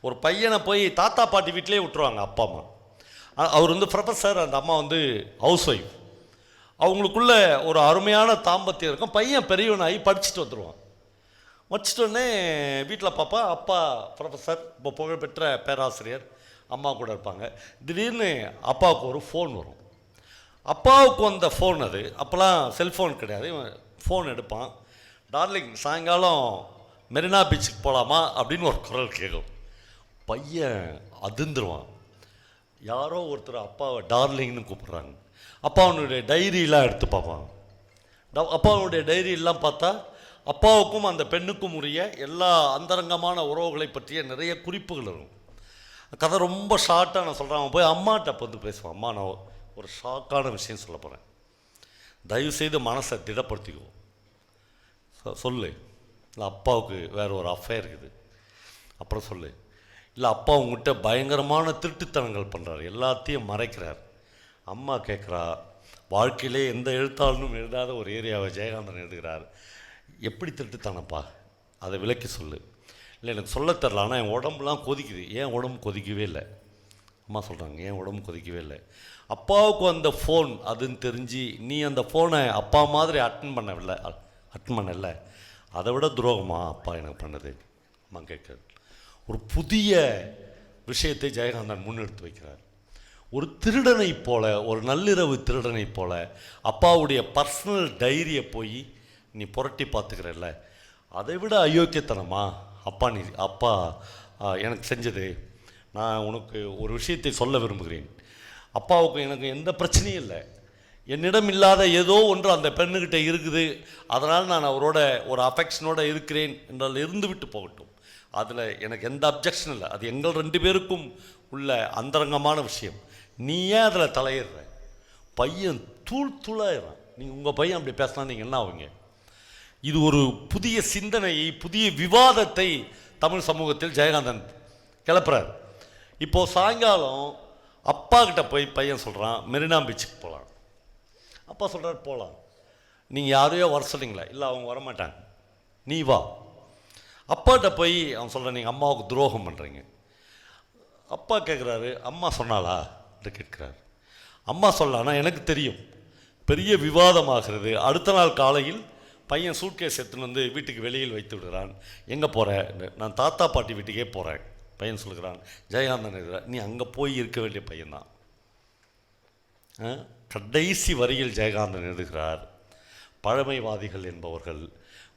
ஒரு பையனை போய் தாத்தா பாட்டி வீட்டிலே விட்டுருவாங்க அப்பா அம்மா. அவர் வந்து ப்ரொஃபஸர் அந்த அம்மா வந்து ஹவுஸ் ஒய்ஃப் அவங்களுக்குள்ள ஒரு அருமையான தாம்பத்தியம் இருக்கும். பையன் பெரியவனாகி படிச்சுட்டு வந்துடுவான் வச்சிட்டோடனே வீட்டில் பாப்பா அப்பா ப்ரொஃபஸர் இப்போ புகழ்பெற்ற பேராசிரியர் அம்மா கூட இருப்பாங்க. திடீர்னு அப்பாவுக்கு ஒரு ஃபோன் வரும். அப்பாவுக்கு வந்த ஃபோன் அது. அப்போல்லாம் செல்ஃபோன் கிடையாது. ஃபோன் எடுப்பான். டார்லிங் சாயங்காலம் மெரினா பீச்சுக்கு போகலாமா அப்படின்னு ஒரு குரல் கேட்கும். பையன் அதிர்ந்துருவான். யாரோ ஒருத்தர் அப்பாவை டார்லிங்னு கூப்பிட்றாங்க. அப்பாவனுடைய டைரியெலாம் எடுத்து பார்ப்பான். ட- அப்பாவுடைய டைரியெல்லாம் பார்த்தா அப்பாவுக்கும் அந்த பெண்ணுக்கும் உரிய எல்லா அந்தரங்கமான உறவுகளை பற்றிய நிறைய குறிப்புகள் இருக்கும் கதை ரொம்ப ஷார்ட்டாக நான் சொல்கிறேன் அவன் போய் அம்மாட்ட அப்போ வந்து பேசுவான். அம்மா நான் ஒரு ஷாக்கான விஷயம் சொல்ல போகிறேன் தயவுசெய்து மனசை திடப்படுத்திக்குவோம் சொல்லு. இல்லை அப்பாவுக்கு வேறு ஒரு அஃபேர் இருக்குது. அப்புறம் சொல்லு. இல்லை அப்பா உங்ககிட்ட பயங்கரமான திருட்டுத்தனங்கள் பண்ணுறாரு எல்லாத்தையும் மறைக்கிறார். அம்மா கேட்குறா வாழ்க்கையிலே எந்த எழுத்தாளனும் எழுதாத ஒரு ஏரியாவை ஜெயகாந்தன் எழுதுகிறார். எப்படி திருட்டுத்தனப்பா அதை விளக்கி சொல்லு. இல்லை எனக்கு சொல்லத் தெரில ஆனால் என் உடம்புலாம் கொதிக்குது. ஏன் உடம்பு கொதிக்கவே இல்லை? அம்மா சொல்கிறாங்க ஏன் உடம்பு கொதிக்கவே இல்லை? அப்பாவுக்கு அந்த ஃபோன் அதுன்னு தெரிஞ்சு நீ அந்த ஃபோனை அப்பா மாதிரி அட்டன் பண்ணவில்லை அட்டன் பண்ணல. அதை விட துரோகமா அப்பா எனக்கு பண்ணது? அம்மா கேட்குறது ஒரு புதிய விஷயத்தை ஜெயகாந்தன் முன்னெடுத்து வைக்கிறார். ஒரு திருடனைப் போல ஒரு நள்ளிரவு திருடனைப் போல அப்பாவுடைய பர்சனல் டைரியை போய் நீ புரட்டி பார்த்துக்கிறல்ல. அதை விட அயோக்கியத்தனமா? அப்பா நீ அப்பா எனக்கு செஞ்சது. நான் உனக்கு ஒரு விஷயத்தை சொல்ல விரும்புகிறேன். அப்பாவுக்கு எனக்கு எந்த பிரச்சனையும் இல்லை. என்னிடம் இல்லாத ஏதோ ஒன்று அந்த பெண்ணுக்கிட்ட இருக்குது. அதனால் நான் அவரோட ஒரு அஃபெக்ஷனோடு இருக்கிறேன் என்றால் இருந்து விட்டு போகட்டும். அதில் எனக்கு எந்த அப்ஜெக்ஷன் இல்லை. அது எங்கள் ரெண்டு பேருக்கும் உள்ள அந்தரங்கமான விஷயம். நீ ஏன் அதில் தலையிடுற? பையன் தூள் தூளாயிடுறான். நீங்கள் உங்கள் பையன் அப்படி பேசினா நீங்கள் என்ன ஆகுங்க இது ஒரு புதிய சிந்தனையை புதிய விவாதத்தை தமிழ் சமூகத்தில் ஜெயகாந்தன் கிளப்புறார். இப்போது சாயங்காலம் அப்பா கிட்ட போய் பையன் சொல்கிறான் மெரினா பீச்சுக்கு போகலாம் அப்பா சொல்கிறார் போகலாம் நீங்கள் யாரையோ வர சொன்னீங்களா இல்லை அவங்க வரமாட்டாங்க. நீ வா. அப்பாட்ட போய் அவன் சொல்கிறான் நீங்கள் அம்மாவுக்கு துரோகம் பண்ணுறீங்க அப்பா கேட்குறாரு அம்மா சொன்னாளா? என்று கேட்குறாரு. அம்மா சொல்லானா? எனக்கு தெரியும். பெரிய விவாதமாகிறது. அடுத்த நாள் காலையில் பையன் சூட்கேஸ் எடுத்துன்னு வந்து வீட்டுக்கு வெளியில் வைத்து விடுகிறான். எங்கே போகிற நான் தாத்தா பாட்டி வீட்டுக்கே போகிறேன் பையன் சொல்கிறான் ஜெயகாந்தன் நீ அங்கே போய் இருக்க வேண்டிய பையன்தான். ஆ? கடைசி வரியில் ஜெயகாந்தன் எழுதுகிறார். பழமைவாதிகள் என்பவர்கள்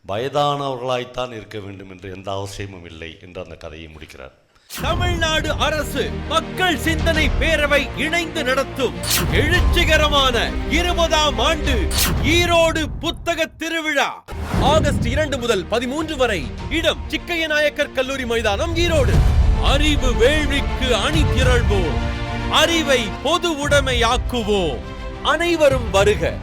வயதானவர்களாய்த்தான் இருக்க வேண்டும் என்று எந்த அவசியமும் இல்லை என்று அந்த கதையை முடிக்கிறார். தமிழ்நாடு அரசு மக்கள் சிந்தனை பேரவை இணைந்து நடத்தும் எழுச்சிகரமான இருபதாம் ஆண்டு ஈரோடு புத்தக திருவிழா. ஆகஸ்ட் இரண்டு முதல் பதிமூன்று வரை இடம் சிக்கைய நாயக்கர் கல்லூரி மைதானம் ஈரோடு. அறிவு வேள்விக்கு அணி திரள்வோம். அறிவை பொது உடைமையாக்குவோம். அனைவரும் வருக.